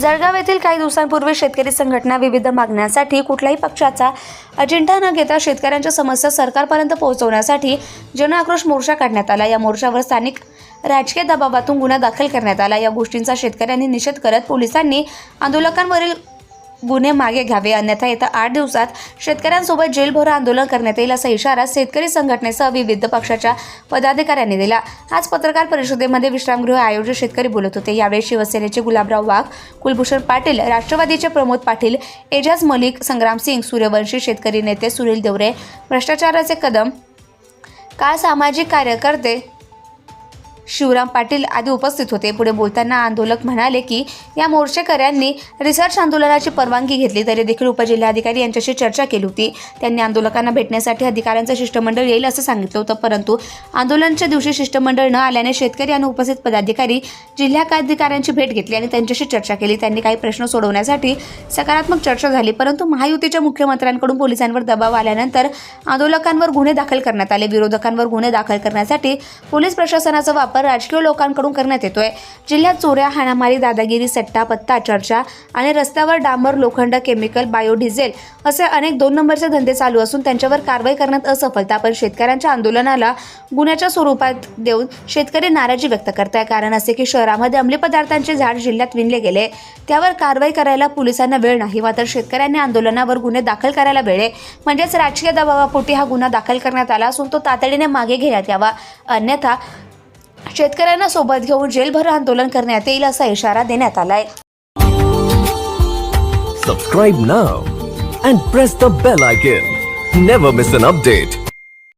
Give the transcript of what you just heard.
जळगाव येथील काही दिवसांपूर्वी शेतकरी संघटना विविध मागण्यांसाठी कुठल्याही पक्षाचा अजिंठा न घेता शेतकऱ्यांच्या समस्या सरकारपर्यंत पोहोचवण्यासाठी जनआक्रोश मोर्चा काढण्यात आला. या मोर्चावर स्थानिक राजकीय दबावातून गुन्हा दाखल करण्यात आला. या गोष्टींचा शेतकऱ्यांनी निषेध करत पोलिसांनी आंदोलकांवरील गुन्हे मागे घ्यावे अन्यथा येत्या आठ दिवसात शेतकऱ्यांसोबत जेलभरो आंदोलन करण्यात येईल असा इशारा शेतकरी संघटनेसह विविध पक्षाच्या पदाधिकाऱ्यांनी दिला. आज पत्रकार परिषदेमध्ये विश्रामगृह आयोजित शेतकरी बोलत होते. यावेळी शिवसेनेचे गुलाबराव वाघ कुलभूषण पाटील राष्ट्रवादीचे प्रमोद पाटील एजाज मलिक संग्राम सिंग सूर्यवंशी शेतकरी नेते सुनील देवरे भ्रष्टाचाराचे कदम काळ सामाजिक कार्यकर्ते शिवराम पाटील आदी उपस्थित होते. पुढे बोलताना आंदोलक म्हणाले की या मोर्चेकऱ्यांनी रिसर्च आंदोलनाची परवानगी घेतली तरी देखील उपजिल्हाधिकारी यांच्याशी चर्चा केली होती. त्यांनी आंदोलकांना भेटण्यासाठी अधिकाऱ्यांचं शिष्टमंडळ येईल असं सांगितलं होतं परंतु आंदोलनाच्या दिवशी शिष्टमंडळ न आल्याने शेतकरी आणि उपस्थित पदाधिकारी जिल्हाधिकाऱ्यांची भेट घेतली आणि त्यांच्याशी चर्चा केली. त्यांनी काही प्रश्न सोडवण्यासाठी सकारात्मक चर्चा झाली परंतु महायुतीच्या मुख्यमंत्र्यांकडून पोलिसांवर दबाव आल्यानंतर आंदोलकांवर गुन्हे दाखल करण्यात आले. विरोधकांवर गुन्हे दाखल करण्यासाठी पोलीस प्रशासनाचा वापर राजकीय लोकांकडून करण्यात येतोय. जिल्ह्यात चोऱ्या हाणामारी दादागिरी सट्टा पत्ता चर्चा आणि रस्त्यावर डांबर लोखंड केमिकल बायोडिझेल असे अनेक दोन नंबरचे धंदे चालू असून त्यांच्यावर कारवाई करण्यात असफलता. पण शेतकऱ्यांच्या आंदोलनाला गुन्ह्याच्या स्वरूपात देऊन शेतकरी नाराजी व्यक्त करताय. कारण असे की शहरामध्ये अंमली पदार्थांचे झाड जिल्ह्यात विणले गेले. त्यावर कारवाई करायला पोलिसांना वेळ नाही. मात्र शेतकऱ्यांनी आंदोलनावर गुन्हे दाखल करायला वेळ आहे. म्हणजेच राजकीय दबावापोटी हा गुन्हा दाखल करण्यात आला असून तो तातडीने मागे घेण्यात यावा. अन्यथा शेतकऱ्यांना सोबत घेऊन जेलभर आंदोलन करण्यात येईल असा इशारा देण्यात आलाय. सबस्क्राईब ना and press the bell icon never miss an update